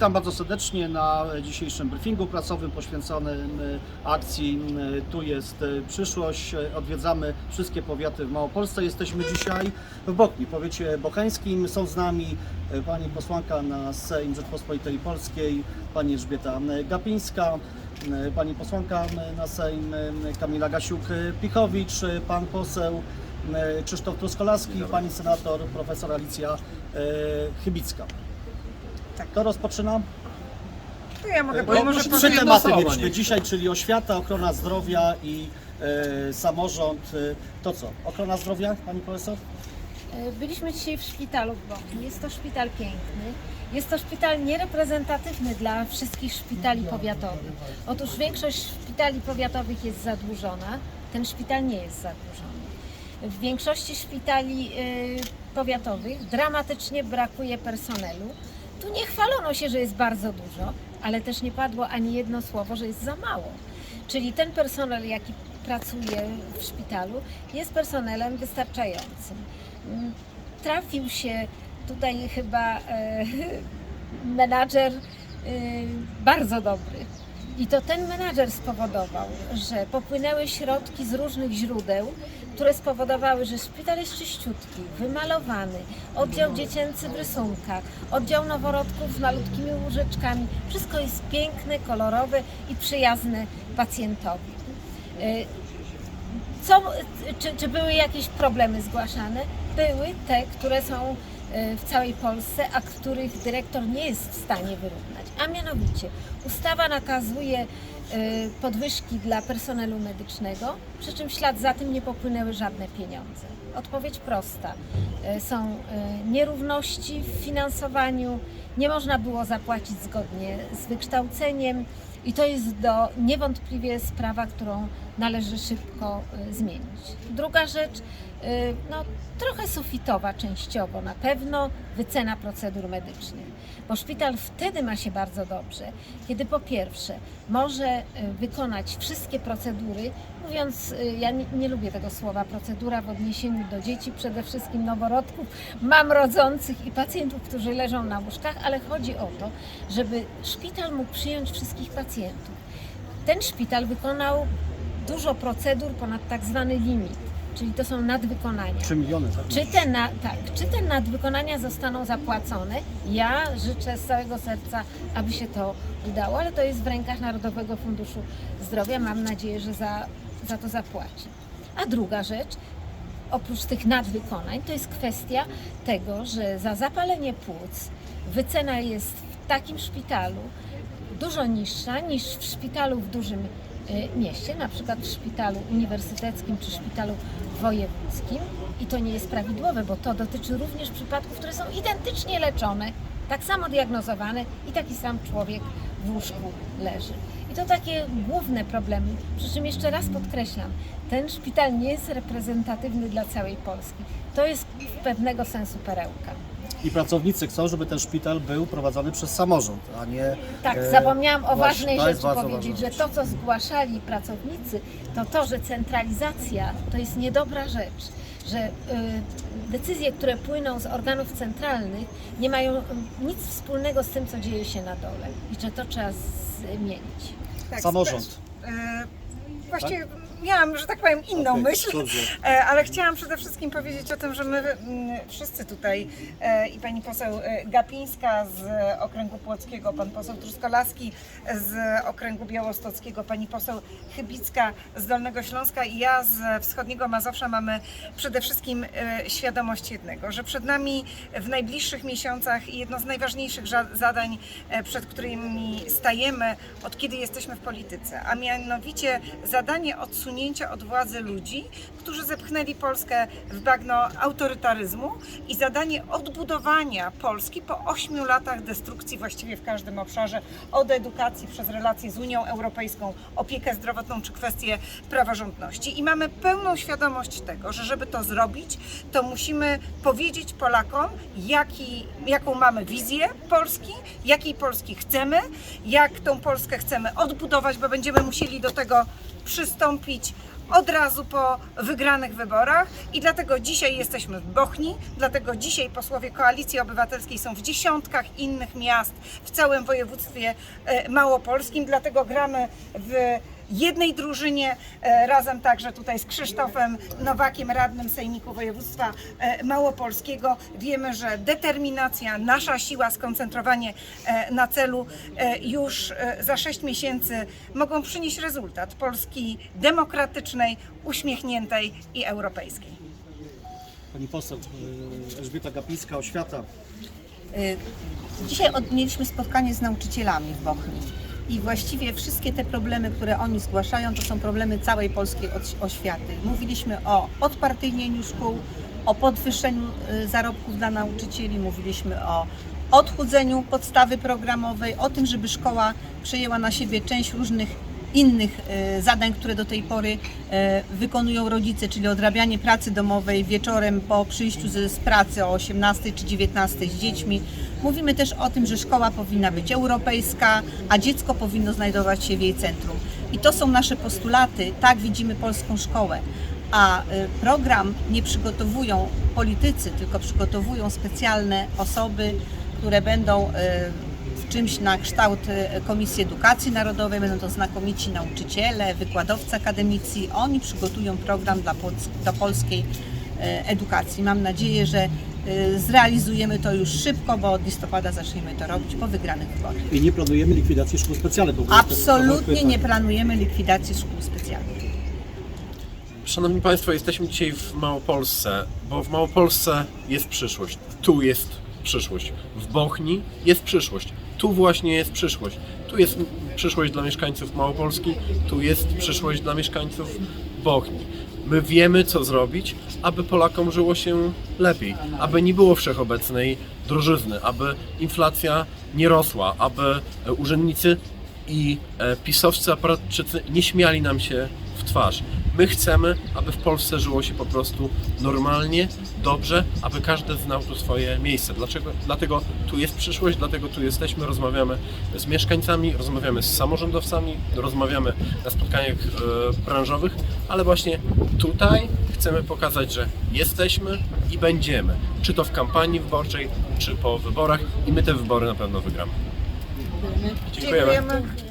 Witam bardzo serdecznie na dzisiejszym briefingu pracowym poświęconym e, akcji e, Tu jest e, przyszłość. Odwiedzamy wszystkie powiaty w Małopolsce. Jesteśmy dzisiaj w Bochni, powiecie bocheńskim. Są z nami pani posłanka na Sejm Rzeczpospolitej Polskiej, pani Elżbieta Gapińska, pani posłanka na Sejm Kamila Gasiuk-Pichowicz, pan poseł Krzysztof Truskolaski, pani senator profesor Alicja Chybicka. Tak. To rozpoczynam. To ja mogę Bo powiedzieć, trzy że tematy mieliśmy niech. dzisiaj, czyli oświata, ochrona zdrowia i e, samorząd. E, To co? Ochrona zdrowia, pani profesor? E, Byliśmy dzisiaj w szpitalu w Bochni. Jest to szpital piękny. Jest to szpital niereprezentatywny dla wszystkich szpitali powiatowych. Otóż większość szpitali powiatowych jest zadłużona. Ten szpital nie jest zadłużony. W większości szpitali y, powiatowych dramatycznie brakuje personelu. Tu nie chwalono się, że jest bardzo dużo, ale też nie padło ani jedno słowo, że jest za mało. Czyli ten personel, jaki pracuje w szpitalu, jest personelem wystarczającym. Mm, Trafił się tutaj chyba e, menadżer e, bardzo dobry. I to ten menadżer spowodował, że popłynęły środki z różnych źródeł, które spowodowały, że szpital jest czyściutki, wymalowany, oddział dziecięcy w rysunkach, oddział noworodków z malutkimi łóżeczkami. Wszystko jest piękne, kolorowe i przyjazne pacjentowi. Y, Co, czy, czy były jakieś problemy zgłaszane? Były te, które są y, w całej Polsce, a których dyrektor nie jest w stanie wyrównać. A mianowicie ustawa nakazuje y, podwyżki dla personelu medycznego, przy czym w ślad za tym nie popłynęły żadne pieniądze. Odpowiedź prosta. Y, Są y, nierówności w finansowaniu, nie można było zapłacić zgodnie z wykształceniem i to jest do niewątpliwie sprawa, którą należy szybko y, zmienić. Druga rzecz, y, no trochę sufitowa częściowo na pewno, wycena procedur medycznych. Bo szpital wtedy ma się bardzo dobrze, kiedy po pierwsze może y, wykonać wszystkie procedury, mówiąc, y, ja nie, nie lubię tego słowa procedura w odniesieniu do dzieci, przede wszystkim noworodków, mam rodzących i pacjentów, którzy leżą na łóżkach, ale chodzi o to, żeby szpital mógł przyjąć wszystkich pacjentów. Ten szpital wykonał dużo procedur ponad tak zwany limit, czyli to są nadwykonania. 3 miliony, tak? Czy te, na, tak, czy te nadwykonania zostaną zapłacone? Ja życzę z całego serca, aby się to udało, ale to jest w rękach Narodowego Funduszu Zdrowia. Mam nadzieję, że za, za to zapłaci. A druga rzecz, oprócz tych nadwykonań, to jest kwestia tego, że za zapalenie płuc wycena jest w takim szpitalu dużo niższa niż w szpitalu w dużym y, mieście, na przykład w szpitalu uniwersyteckim czy szpitalu wojewódzkim. I to nie jest prawidłowe, bo to dotyczy również przypadków, które są identycznie leczone, tak samo diagnozowane i taki sam człowiek w łóżku leży. I to takie główne problemy. Przy czym jeszcze raz podkreślam, ten szpital nie jest reprezentatywny dla całej Polski. To jest pewnego sensu perełka. I pracownicy chcą, żeby ten szpital był prowadzony przez samorząd, a nie... Tak, e, zapomniałam o ważnej jest rzeczy powiedzieć, że to, co zgłaszali pracownicy, to to, że centralizacja to jest niedobra rzecz, że y, decyzje, które płyną z organów centralnych, nie mają nic wspólnego z tym, co dzieje się na dole i że to trzeba zmienić. Tak, Samorząd. E, Właściwie miałam, że tak powiem, inną Okej, myśl, dobrze. e, ale chciałam przede wszystkim powiedzieć o tym, że my mm, wszyscy tutaj e, i pani poseł Gapińska z okręgu płockiego, pan poseł Truskolaski z okręgu białostockiego, pani poseł Chybicka z Dolnego Śląska i ja z wschodniego Mazowsza mamy przede wszystkim świadomość jednego, że przed nami w najbliższych miesiącach jedno z najważniejszych zadań, przed którymi stajemy od kiedy jesteśmy w polityce, a mianowicie zadanie odsunięcia od władzy ludzi, którzy zepchnęli Polskę w bagno autorytaryzmu i zadanie odbudowania Polski po ośmiu latach destrukcji właściwie w każdym obszarze, od edukacji przez relacje z Unią Europejską, opiekę zdrowotną czy kwestie praworządności. I mamy pełną świadomość tego, że żeby to zrobić, to musimy powiedzieć Polakom, jaki, jaką mamy wizję Polski, jakiej Polski chcemy, jak tą Polskę chcemy odbudować, bo będziemy musieli do tego przystąpić od razu po wygranych wyborach. I dlatego dzisiaj jesteśmy w Bochni, dlatego dzisiaj posłowie Koalicji Obywatelskiej są w dziesiątkach innych miast w całym województwie e, małopolskim, dlatego gramy w jednej drużynie, e, razem także tutaj z Krzysztofem Nowakiem, radnym Sejmiku Województwa e, Małopolskiego. Wiemy, że determinacja, nasza siła, skoncentrowanie e, na celu już za 6 miesięcy mogą przynieść rezultat Polski demokratycznej, uśmiechniętej i europejskiej. Pani poseł Elżbieta Gapińska, Oświata. Dzisiaj mieliśmy spotkanie z nauczycielami w Bochni i właściwie wszystkie te problemy, które oni zgłaszają, to są problemy całej polskiej oś- oświaty. Mówiliśmy o odpartyjnieniu szkół, o podwyższeniu y, zarobków dla nauczycieli, mówiliśmy o odchudzeniu podstawy programowej, o tym, żeby szkoła przejęła na siebie część różnych innych y, zadań, które do tej pory y, wykonują rodzice, czyli odrabianie pracy domowej wieczorem po przyjściu z, pracy o 18 czy 19 z dziećmi. Mówimy też o tym, że szkoła powinna być europejska, a dziecko powinno znajdować się w jej centrum. I to są nasze postulaty, tak widzimy polską szkołę. A y, program nie przygotowują politycy, tylko przygotowują specjalne osoby, które będą w czymś na kształt y, Komisji Edukacji Narodowej, będą to znakomici nauczyciele, wykładowcy akademicy. Oni przygotują program dla, dla polskiej y, edukacji. Mam nadzieję, że y, zrealizujemy to już szybko, bo od listopada zaczniemy to robić po wygranych wyborach. I nie planujemy likwidacji szkół specjalnych. Absolutnie nie planujemy likwidacji szkół specjalnych. Szanowni Państwo, jesteśmy dzisiaj w Małopolsce, bo w Małopolsce jest przyszłość. Tu jest przyszłość. W Bochni jest przyszłość. Tu właśnie jest przyszłość. Tu jest przyszłość dla mieszkańców Małopolski, tu jest przyszłość dla mieszkańców Bochni. My wiemy, co zrobić, aby Polakom żyło się lepiej, aby nie było wszechobecnej drożyzny, aby inflacja nie rosła, aby e, urzędnicy i e, pisowscy aparatczycy nie śmiali nam się w twarz. My chcemy, aby w Polsce żyło się po prostu normalnie, dobrze, aby każdy znał tu swoje miejsce. Dlaczego? Dlatego tu jest przyszłość, dlatego tu jesteśmy, rozmawiamy z mieszkańcami, rozmawiamy z samorządowcami, rozmawiamy na spotkaniach e, branżowych, ale właśnie tutaj chcemy pokazać, że jesteśmy i będziemy, czy to w kampanii wyborczej, czy po wyborach i my te wybory na pewno wygramy. Dziękujemy. Dziękujemy.